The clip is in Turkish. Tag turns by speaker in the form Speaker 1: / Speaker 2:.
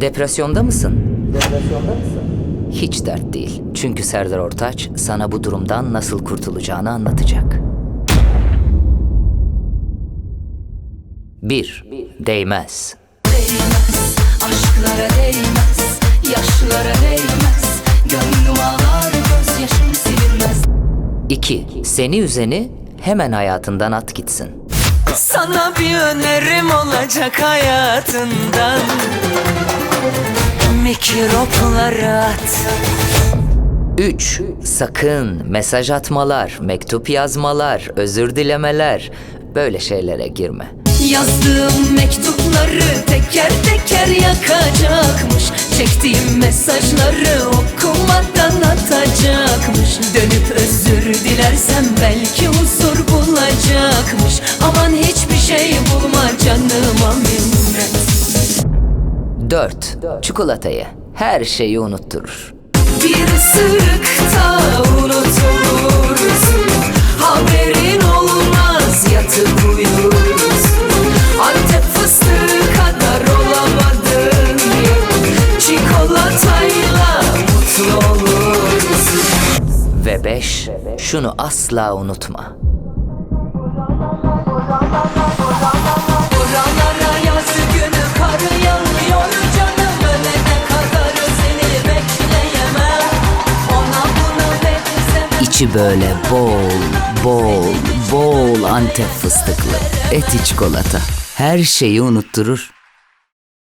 Speaker 1: Depresyonda mısın? Depresyonda mısın? Hiç dert değil. Çünkü Serdar Ortaç sana bu durumdan nasıl kurtulacağını anlatacak. 1. Değmez.
Speaker 2: değmez Aşklara değmez Yaşlara değmez Gönlüm ağlar Gözyaşım silinmez
Speaker 1: 2. Seni üzeni hemen hayatından at gitsin.
Speaker 2: Sana bir önerim olacak hayatından Mikropları at
Speaker 1: 3. Sakın mesaj atmalar, mektup yazmalar, özür dilemeler böyle şeylere girme.
Speaker 2: Yazdığım mektupları teker teker yakacakmış Çektiğim mesajları okumadan atacakmış Dönüp özür dilersem belki huzur bulacakmış Aman hiçbir şey bulma minnet
Speaker 1: 4. Çikolatayı her şeyi unutturur.
Speaker 2: Bir ısırıkta unutulursun Haberin olmaz yatıp uyursun Antep fıstığı kadar olamadın Çikolatayla mutlu olursun
Speaker 1: Ve 5. Şunu asla unutma. İçi böyle bol, bol, bol Antep fıstıklı. Eti çikolata. Her şeyi unutturur.